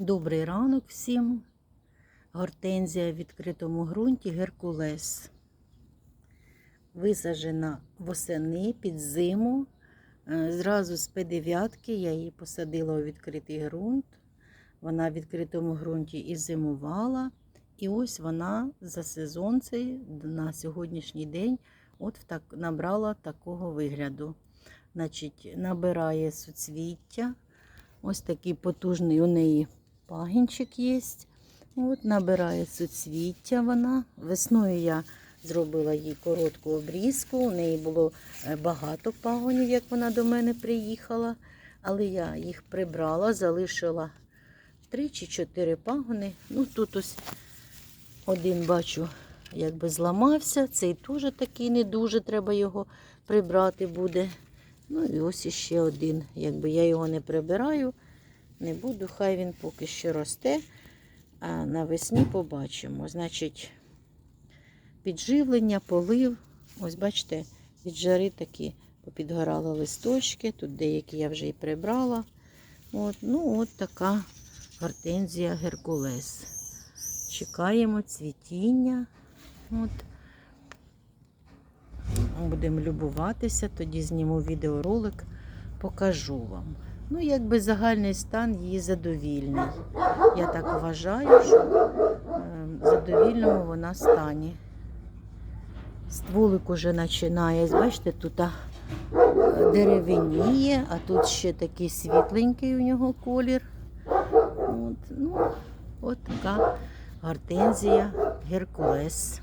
Добрий ранок всім. Гортензія в відкритому ґрунті Геркулес. Висаджена восени під зиму. Е, Зразу з П9 я її посадила у відкритий ґрунт. Вона в відкритому ґрунті і зимувала. І ось вона за сезон цей на сьогоднішній день от так, набрала такого вигляду. Значить, набирає суцвіття. Ось такий потужний у неї пагінчик є. От набирає суцвіття вона. Весною я зробила їй коротку обрізку. У неї було е, багато пагонів, як вона до мене приїхала. Але я їх прибрала, залишила три чи чотири пагони. Ну тут ось один бачу, якби зламався. Цей теж такий не дуже, треба його прибрати буде. Ну і ось іще один. Якби я його не прибираю, не буду, хай він поки що росте. А навесні побачимо. Значить, підживлення, полив. Ось бачите, від жари такі попідгорали листочки. Тут деякі я вже і прибрала. От, ну, от така гортензія Геркулес. Чекаємо цвітіння. От. Будемо любуватися, тоді зніму відеоролик, покажу вам. Ну, якби загальний стан її задовільний. Я так вважаю, що е, в задовільному вона стані. Стволик уже починає, бачите, тут а, деревеніє, а тут ще такий світленький у нього колір. От, ну, от така гортензія Геркулес.